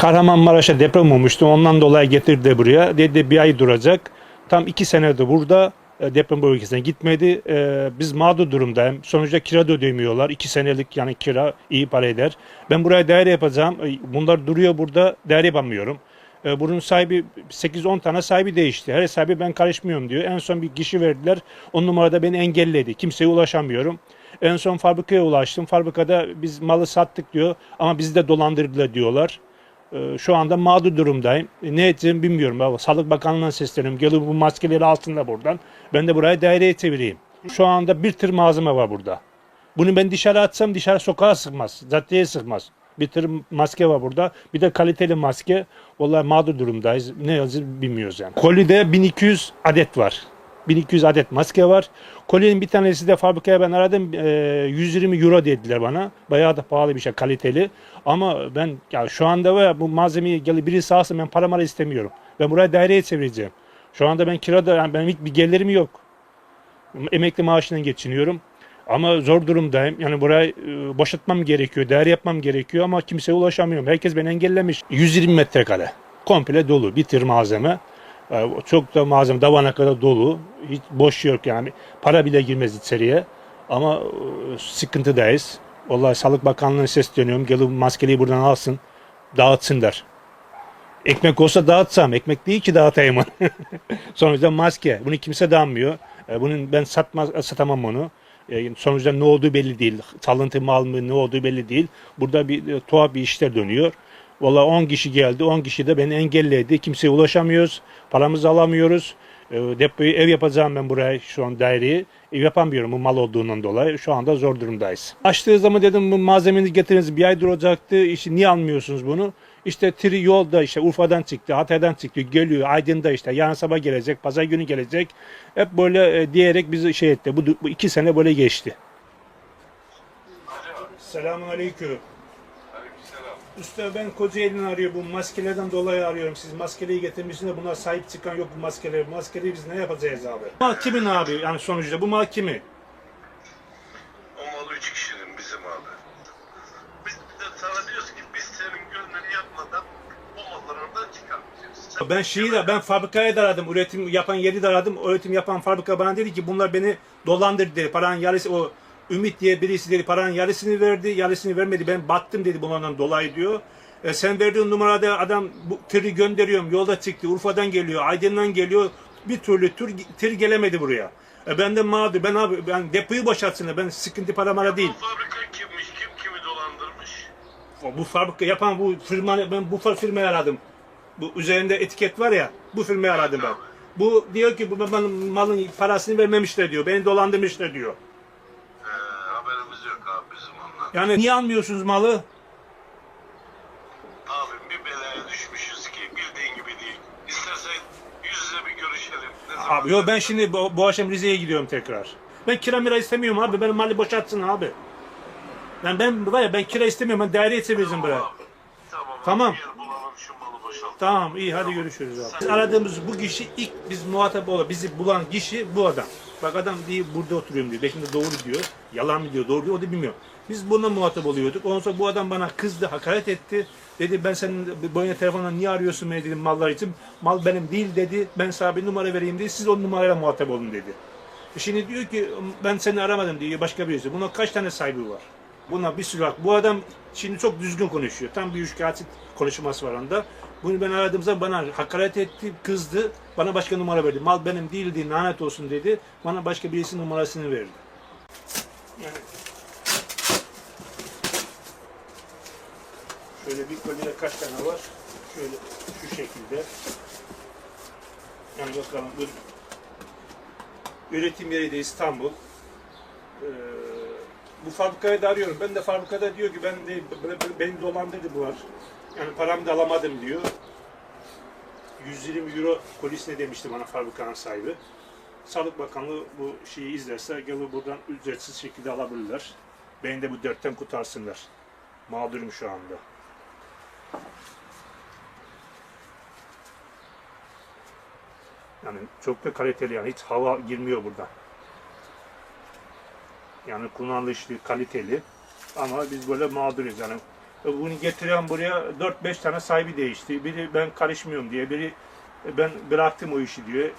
Kahramanmaraş'a deprem olmuştu. Ondan dolayı getirdi buraya. Dedi bir ay duracak. Tam iki senedir burada e, deprem bölgesine gitmedi. E, biz mağdur durumdayım. Sonuçta kira da ödemiyorlar. İki senelik yani kira iyi para eder. Ben buraya daire yapacağım. E, Bunlar duruyor burada. Daire yapamıyorum. E, Bunun sahibi 8-10 tane sahibi değişti. Her sahibi ben karışmıyorum diyor. En son bir kişi verdiler. On numarada beni engelledi. Kimseye ulaşamıyorum. En son fabrikaya ulaştım. Fabrikada biz malı sattık diyor ama bizi de dolandırdılar diyorlar. Ee, Şu anda mağdur durumdayım. E, Ne edeceğimi bilmiyorum. Sağlık Bakanlığı'na sesleniyorum. Gelin bu maskeleri altında buradan. Ben de buraya daireye çevireyim. Şu anda bir tır malzeme var burada. Bunu ben dışarı atsam dışarı sokağa sıkmaz. Caddeye sıkmaz. Bir tır maske var burada. Bir de kaliteli maske. Vallahi mağdur durumdayız. Ne yazık bilmiyoruz yani. Kolide 1200 adet var. 1200 adet maske var. Kolyenin bir tanesi de fabrikaya ben aradım. e, 120 euro dediler bana. Bayağı da pahalı bir şey kaliteli. Ama ben ya şu anda var bu malzemeyi gelip birisi alsın ben para mara istemiyorum. Ben buraya daireye çevireceğim. Şu anda ben kirada yani hiç bir gelirim yok. Emekli maaşından geçiniyorum. Ama zor durumdayım. Yani burayı e, boşaltmam gerekiyor. Değer yapmam gerekiyor ama kimseye ulaşamıyorum. Herkes beni engellemiş. 120 metrekare. Komple dolu. Bir tır malzeme. E, Çok da malzeme davana kadar dolu. Hiç boş yok yani. Para bile girmez içeriye. Ama e, sıkıntıdayız. Vallahi Sağlık Bakanlığı'na sesleniyorum. Gelip maskeliyi buradan alsın. Dağıtsınlar. Ekmek olsa dağıtsam. Ekmek değil ki dağıtayım. Sonuçta maske. Bunu kimse dağıtmıyor. E, Bunun ben satmaz, satamam onu. E, Sonuçta ne olduğu belli değil. Çalıntı mal mı ne olduğu belli değil. Burada bir e, tuhaf bir işler dönüyor. Valla 10 kişi geldi. 10 kişi de beni engelledi. Kimseye ulaşamıyoruz. Paramızı alamıyoruz. E, Depoyu ev yapacağım ben buraya şu an daireyi. Ev yapamıyorum bu mal olduğundan dolayı. Şu anda zor durumdayız. Açtığı zaman dedim bu malzemeni getiriniz bir ay duracaktı. İşte niye almıyorsunuz bunu? İşte tri yolda işte Urfa'dan çıktı, Hatay'dan çıktı, geliyor, Aydın'da işte yarın sabah gelecek, pazar günü gelecek. Hep böyle e, diyerek bizi şey etti. Bu, bu iki sene böyle geçti. Selamun aleyküm. Usta ben Kocaeli'ni arıyor bu maskelerden dolayı arıyorum. Siz maskeliyi getirmişsiniz de buna sahip çıkan yok bu maskeleri. Bu maskeleri biz ne yapacağız abi? Bu kimin abi yani sonuçta bu mal kimi? O mal üç kişinin bizim abi. Biz de sana diyoruz ki biz senin gönlünü yapmadan o malları oradan çıkarmayacağız. Ben şeyi de ben fabrikaya da aradım. Üretim yapan yeri de aradım. Üretim yapan fabrika bana dedi ki bunlar beni dolandırdı dedi. Paranın yarısı o Ümit diye birisi dedi paranın yarısını verdi. Yarısını vermedi. Ben battım dedi bunlardan dolayı diyor. E, sen verdiğin numarada adam bu tırı gönderiyorum. Yolda çıktı. Urfa'dan geliyor. Aydın'dan geliyor. Bir türlü tır, tır gelemedi buraya. E, ben de mağdur. Ben abi ben depoyu boşaltsınlar. Ben sıkıntı para mara değil. bu fabrika kimmiş, kim kimi dolandırmış? Bu fabrika yapan bu firma ben bu firmayı aradım. Bu üzerinde etiket var ya bu firmayı aradım ben. Bu diyor ki bu malın parasını vermemişler diyor. Beni dolandırmışlar diyor. Ee, haberimiz yok abi bizim ondan. Yani niye almıyorsunuz malı? Abim bir belaya düşmüşüz ki bildiğin gibi değil. İstersen yüz yüze bir görüşelim. Ne zaman? Abi yo ben şimdi bu, bu akşam Rize'ye gidiyorum tekrar. Ben kira mira istemiyorum abi. Benim mali boşaltsın abi. Ben ben var ya ben kira istemiyorum. Ben daireye seviyorum buraya. Abi, Tamam. abi, Tamam. bir Yer bulalım şu malı boşalt. Tamam iyi hadi görüşürüz abi. Biz aradığımız bu kişi ilk biz muhatap olan bizi bulan kişi bu adam. Bak adam diye burada oturuyorum diyor. Belki de doğru diyor. Yalan mı diyor doğru diyor o da bilmiyor. Biz bununla muhatap oluyorduk. Ondan sonra bu adam bana kızdı, hakaret etti. Dedi ben senin boyuna telefonla niye arıyorsun beni dedim mallar için. Mal benim değil dedi. Ben sana bir numara vereyim dedi. Siz o numarayla muhatap olun dedi. E Şimdi diyor ki ben seni aramadım diyor başka birisi. Buna kaç tane sahibi var? Buna bir sürü hak. Bu adam şimdi çok düzgün konuşuyor. Tam bir üçkağıtçı konuşması var onda. Bunu ben aradığım zaman bana hakaret etti, kızdı. Bana başka numara verdi. Mal benim değildi, lanet olsun dedi. Bana başka birisinin numarasını verdi. Yani şöyle bir kolide kaç tane var? Şöyle şu şekilde. Yani bakalım üretim yeri de İstanbul. Ee, bu fabrikayı da arıyorum. Ben de fabrikada diyor ki ben de beni dolandırdı bunlar. Yani paramı da alamadım diyor. 120 euro polis ne demişti bana fabrikanın sahibi. Sağlık Bakanlığı bu şeyi izlerse gelip buradan ücretsiz şekilde alabilirler. Beni de bu dertten kurtarsınlar. Mağdurum şu anda. Yani çok da kaliteli yani hiç hava girmiyor buradan. Yani kullanılışlı, kaliteli. Ama biz böyle mağduruz yani. E, Bunu getiren buraya 4-5 tane sahibi değişti. Biri ben karışmıyorum diye, biri e, ben bıraktım o işi diyor.